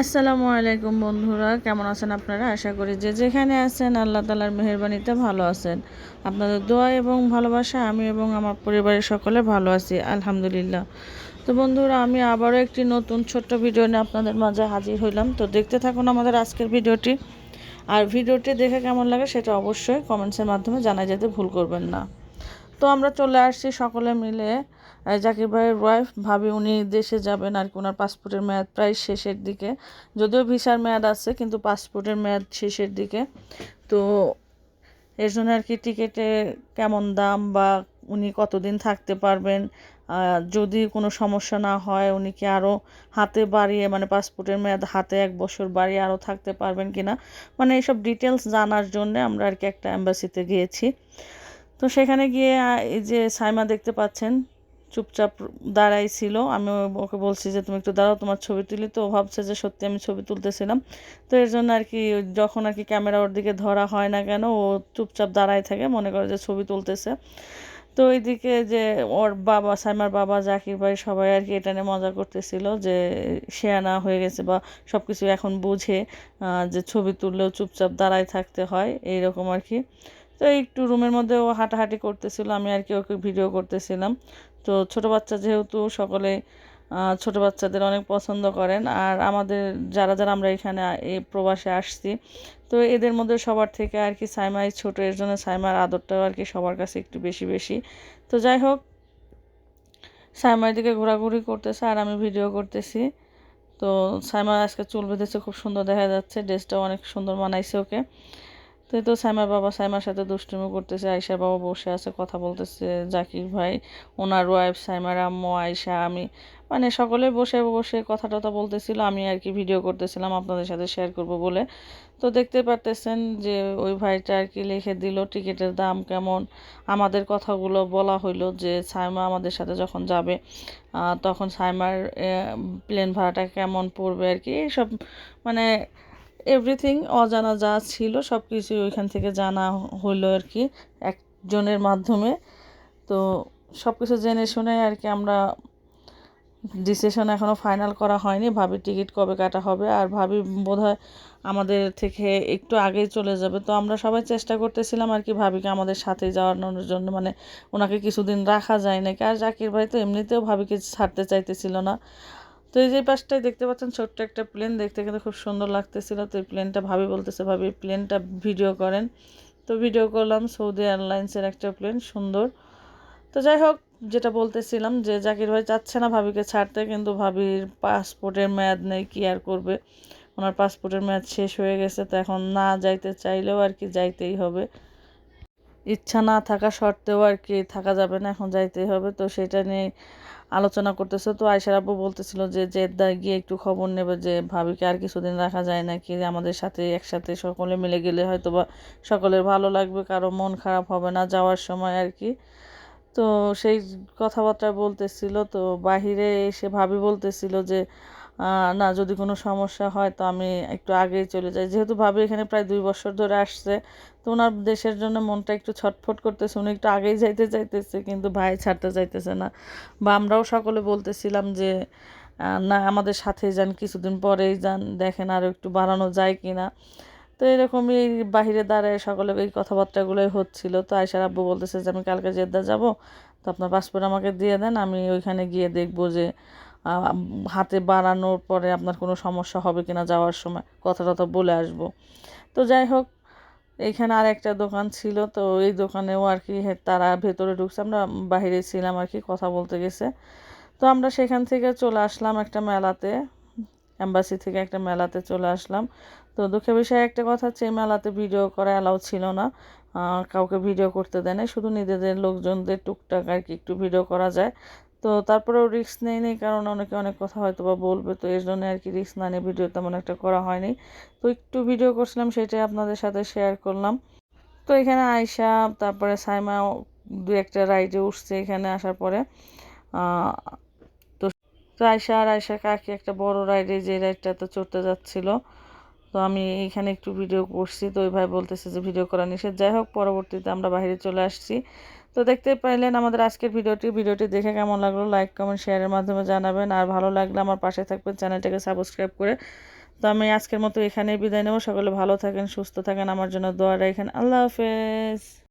আসসালামু আলাইকুম বন্ধুরা, কেমন আছেন আপনারা? আশা করি যে যেখানে আছেন, আল্লাহ তালার মেহরবানিতে ভালো আছেন। আপনাদের দোয়া এবং ভালোবাসা, আমি এবং আমার পরিবারের সকলে ভালো আছি, আলহামদুলিল্লাহ। তো বন্ধুরা, আমি আবারও একটি নতুন ছোট্ট ভিডিও নিয়ে আপনাদের মাঝে হাজির হইলাম। তো দেখতে থাকুন আমাদের আজকের ভিডিওটি। আর ভিডিওটি দেখে কেমন লাগে সেটা অবশ্যই কমেন্টসের মাধ্যমে জানা যেতে ভুল করবেন না। তো আমরা চলে আসছি সকলে মিলে জাকির ভাইয়ের ওয়াইফ ভাবি উনি দেশে যাবেন আর কি ওনার পাসপোর্টের মেয়াদ প্রায় শেষের দিকে। যদিও ভিসার মেয়াদ আছে, কিন্তু পাসপোর্টের মেয়াদ শেষের দিকে। তো এর জন্য আর কি টিকিটে কেমন দাম বা উনি কতদিন থাকতে পারবেন যদি কোনো সমস্যা না হয়, উনি কি আরও হাতে বাড়িয়ে মানে পাসপোর্টের মেয়াদ হাতে এক বছর বাড়িয়ে আরও থাকতে পারবেন কি না মানে এইসব ডিটেলস জানার জন্য আমরা আর কি একটা অ্যাম্বাসিতে গিয়েছি। তো সেখানে গিয়ে এই যে সাইমা দেখতে পাচ্ছেন চুপচাপ দাঁড়াই ছিল আমি ওকে বলছি যে, তুমি একটু দাঁড়াও, তোমার ছবি তুলি তো। ভাবছে যে, সত্যি আমি ছবি তুলতেছিলাম। তো এর জন্য আর কি যখন আর কি ক্যামেরা ওর দিকে ধরা হয় না কেন, ও চুপচাপ দাঁড়ায় থাকে, মনে করে যে, ছবি তুলতেছে। তো ওইদিকে যে, ওর বাবা, সাইমার বাবা, জাকির ভাই সবাই আর কি এটা নিয়ে মজা করতেছিল যে শেয়ানা হয়ে গেছে বা সব কিছু এখন বুঝে যে, ছবি তুললেও চুপচাপ দাঁড়ায় থাকতে হয়, এইরকম আর কি। তো একটু রুমের মধ্যে ও হাঁটাহাঁটি করতেছিল, আমি আর কি ওকে ভিডিও করতেছিলাম। তো ছোট বাচ্চা যেহেতু সকলে ছোট বাচ্চাদের অনেক পছন্দ করেন। আর আমাদের, যারা যারা আমরা এখানে এই প্রবাসে আসছি, তো এদের মধ্যে সবার থেকে আর কি সাইমাই ছোট, এর জন্য সাইমার আদরটাও আর কি সবার কাছে একটু বেশি বেশি। তো যাই হোক, সাইমার দিকে ঘোরাঘুরি করতেছে আর আমি ভিডিও করতেছি। তো সাইমার আজকে চুল বেঁধেছে, খুব সুন্দর দেখা যাচ্ছে ড্রেসটাও অনেক সুন্দর মানাইছে ওকে। তো তো সাইমার বাবা সাইমার সাথে দুষ্টুমি করতেছে আয়সার বাবা বসে আছে, কথা বলতেছে, জাকির ভাই, ওনার ওয়াইফ সাইমার আম্মু আয়সা আমি। মানে সকলে বসে বসে কথা টথা বলতেছিল, আমি আর কি ভিডিও করতেছিলাম, আপনাদের সাথে শেয়ার করব বলে। তো দেখতে পারতেছেন যে ওই ভাইটা আর কি লিখে দিল, টিকিটের দাম কেমন। আমাদের কথাগুলো বলা হইল যে সাইমা আমাদের সাথে যখন যাবে তখন সাইমার প্লেন ভাড়াটা কেমন পড়বে আর কি, এইসব মানে এভরিথিং অজানা যা ছিল সব কিছুই ওইখান থেকে জানা হলো আর কি একজনের মাধ্যমে। তো সব কিছু জেনে শুনে আর কি আমরা ডিসিশন এখনও ফাইনাল করা হয়নি ভাবি টিকিট কবে কাটা হবে। আর ভাবি বোধহয় আমাদের থেকে একটু আগেই চলে যাবে। তো আমরা সবাই চেষ্টা করতেছিলাম আর কি ভাবিকে আমাদের সাথে যাওয়ানোর জন্য। মানে ওনাকে কিছুদিন রাখা যায় নাকি। আর জাকির ভাই তো এমনিতেও ভাবিকে ছাড়তে চাইতেছিল না। তো এই যে পাশটায় দেখতে পাচ্ছেন ছোট্ট একটা প্লেন দেখতে কিন্তু খুব সুন্দর লাগতেছিল। তো এই প্লেনটা ভাবি বলতেছে, ভাবি প্লেনটা ভিডিও করেন। তো ভিডিও করলাম সৌদি এয়ারলাইন্সের একটা প্লেন সুন্দর। তো যাই হোক, যেটা বলতেছিলাম যে জাকির ভাই চাচ্ছে না ভাবিকে ছাড়তে, কিন্তু ভাবির পাসপোর্টের মেয়াদ নেই, কি আর করবে? ওনার পাসপোর্টের মেয়াদ শেষ হয়ে গেছে, তো এখন না যাইতে চাইলেও আর কি যাইতেই হবে। ইচ্ছা না থাকা সত্ত্বেও আর কি থাকা যাবে না, এখন যাইতেই হবে। তো সেটা নিয়ে আলোচনা করতেছে। তো আয়সার আব্বু বলতেছিল যে জেদ্দা গিয়ে একটু খবর নেবে যে ভাবিকে আর কিছুদিন রাখা যায় নাকি আমাদের সাথে একসাথে সকলে মিলে গেলে হয়তো বা সকলের ভালো লাগবে, কারও মন খারাপ হবে না যাওয়ার সময় আর কি। তো সেই কথাবার্তা বলতেছিল। তো বাহিরে এসে ভাবি বলতেছিল যে না, যদি কোনো সমস্যা হয় তো আমি একটু আগেই চলে যাই। যেহেতু ভাবি এখানে প্রায় দুই বছর ধরে আসছে, তো ওনার দেশের জন্য মনটা একটু ছটফট করতেছে। উনি একটু আগেই যাইতে চাইতেছে, কিন্তু ভাই ছাড়তে চাইতেছে না। বা আমরাও সকলে বলতেছিলাম যে না, আমাদের সাথে যান, কিছুদিন পরেই যান, দেখেন আরও একটু বাড়ানো যায় কি না তো এরকমই বাহিরে দাঁড়ায় সকলে, এই কথাবার্তাগুলোই হচ্ছিল। তো আয়সার আব্বু বলতেছে যে, আমি কালকে জেদ্দা যাব, তো আপনার পাসপোর্ট আমাকে দিয়ে দেন, আমি ওইখানে গিয়ে দেখব যে হাতে বাড়ানোর পরে আপনার কোনো সমস্যা হবে কি না যাওয়ার সময় কথা টথা বলে আসব। তো যাই হোক, এখানে আর একটা দোকান ছিল, তো এই দোকানেও আর কি তারা ভেতরে ঢুকছে। আমরা বাহিরে ছিলাম আর কি, কথা বলতে গেছে। তো আমরা সেখান থেকে চলে আসলাম একটা মেলাতে অ্যাম্বাসি থেকে একটা মেলাতে চলে আসলাম। তো দুঃখের বিষয়ে একটা কথা হচ্ছে, এই মেলাতে ভিডিও করা অ্যালাউ ছিল না। কাউকে ভিডিও করতে দেয় না শুধু নিজেদের লোকজনদের টুকটাক আর কি একটু ভিডিও করা যায়। তো তারপরেও রিস্ক নেই নেই, কারণ অনেকে অনেক কথা হয়তো বা বলবে, তো এর জন্য আর কি রিস্ক না নিয়ে ভিডিও তেমন একটা করা হয়নি। তো একটু ভিডিও করছিলাম, সেটাই আপনাদের সাথে শেয়ার করলাম। তো এখানে আয়সা তারপরে সাইমা, দু একটা রাইডে উঠছে এখানে আসার পরে। তো তো আয়সা আর আয়সা কাকি একটা বড় রাইডে যে রাইডটা তো চড়তে যাচ্ছিল। তো আমি এখানে একটু ভিডিও করছি, তো ওই ভাই বলতেছে যে ভিডিও করা নিষেধ। যাই হোক, পরবর্তীতে আমরা বাইরে চলে আসছি। তো দেখতে পাইলেন আমাদের আজকের ভিডিওটি। ভিডিওটি দেখে কেমন লাগল লাইক, কমেন্ট, শেয়ারের মাধ্যমে জানাবেন। আর ভালো লাগলে আমার পাশে থাকবেন, চ্যানেলটাকে সাবস্ক্রাইব করে। তো আমি আজকের মতো এখানেই বিদায় নেব। সকলে ভালো থাকেন, সুস্থ থাকেন। আমার জন্য দোয়া রাখেন। আল্লাহ হাফেজ।